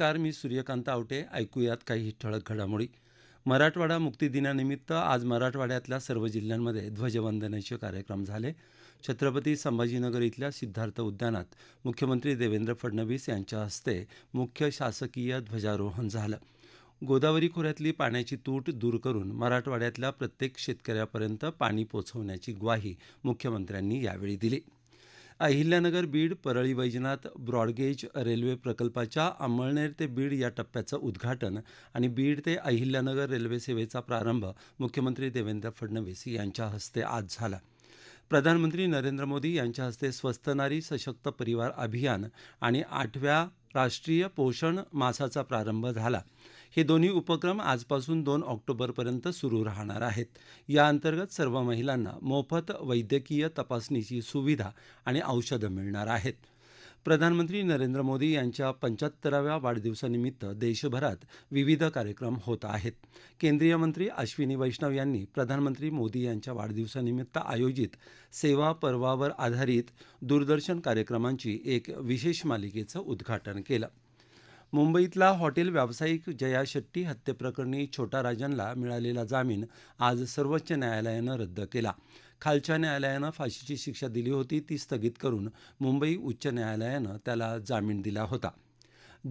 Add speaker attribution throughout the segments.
Speaker 1: नमस्कार मी सूर्यकांत आवटे. ऐकूयात काही ठळक घडामोडी. मराठवाडा मुक्तीदिनानिमित्त आज मराठवाड्यातल्या सर्व जिल्ह्यांमध्ये ध्वजवंदनाचे कार्यक्रम झाले. छत्रपती संभाजीनगर इथल्या सिद्धार्थ उद्यानात मुख्यमंत्री देवेंद्र फडणवीस यांच्या हस्ते मुख्य शासकीय ध्वजारोहण झालं. गोदावरी खोऱ्यातली पाण्याची तूट दूर करून मराठवाड्यातल्या प्रत्येक शेतकऱ्यापर्यंत पाणी पोचवण्याची ग्वाही मुख्यमंत्र्यांनी यावेळी दिली. Ahilyanagar Beed Parli Vaijnath broad gauge railway प्रकल्पाच्या अंमळनेर ते बीड या टप्प्याचं उद्घाटन आणि बीड ते अहिल्यानगर रेल्वे सेवेचा प्रारंभ मुख्यमंत्री देवेंद्र फडणवीस यांच्या हस्ते आज झाला. प्रधानमंत्री नरेंद्र मोदी यांच्या हस्ते स्वस्त नारी सशक्त परिवार अभियान आणि आठव्या राष्ट्रीय पोषण मासाचा प्रारंभ झाला. हे दोन्ही उपक्रम आजपासून दोन ऑक्टोबरपर्यंत सुरू राहणार आहेत. या अंतर्गत सर्व महिलांना मोफत वैद्यकीय तपासणीची सुविधा आणि औषधं मिळणार आहेत. प्रधानमंत्री नरेंद्र मोदी यांच्या पंच्याहत्तराव्या वाढदिवसानिमित्त देशभरात विविध कार्यक्रम होत आहेत. केंद्रीय मंत्री अश्विनी वैष्णव यांनी प्रधानमंत्री मोदी यांच्या वाढदिवसानिमित्त आयोजित सेवा पर्वावर आधारित दूरदर्शन कार्यक्रमांची एक विशेष मालिकेचं उद्घाटन केलं. मुंबईतला हॉटेल व्यावसायिक जया शेट्टी हत्येप्रकरणी छोटा राजनला मिळालेला जामीन आज सर्वोच्च न्यायालयानं रद्द केला. खालच्या न्यायालयानं फाशीची शिक्षा दिली होती ती स्थगित करून मुंबई उच्च न्यायालयानं त्याला जामीन दिला होता.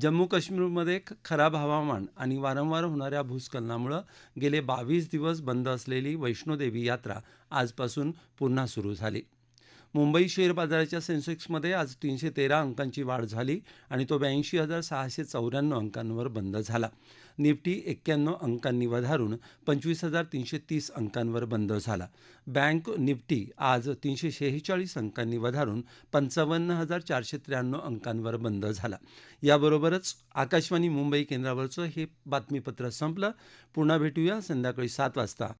Speaker 1: जम्मू काश्मीरमध्ये खराब हवामान आणि वारंवार होणाऱ्या भूस्खलनामुळं गेले बावीस दिवस बंद असलेली वैष्णोदेवी यात्रा आजपासून पुन्हा सुरू झाली. मुंबई शेअर बाजाराच्या सेन्सेक्समध्ये आज तीनशे तेरा अंकांची वाढ झाली आणि तो ब्याऐंशी हजार सहाशे चौऱ्याण्णव अंकांवर बंद झाला. निफ्टी एक्क्याण्णव अंकांनी वधारून पंचवीस हजार तीनशे तीस अंकांवर बंद झाला. बँक निफ्टी आज तीनशे शेहेचाळीस अंकांनी वधारून पंचावन्न हजार चारशे त्र्याण्णव अंकांवर बंद झाला. याबरोबरच आकाशवाणी मुंबई केंद्रावरचं हे बातमीपत्र संपलं. पुन्हा भेटूया संध्याकाळी सात वाजता.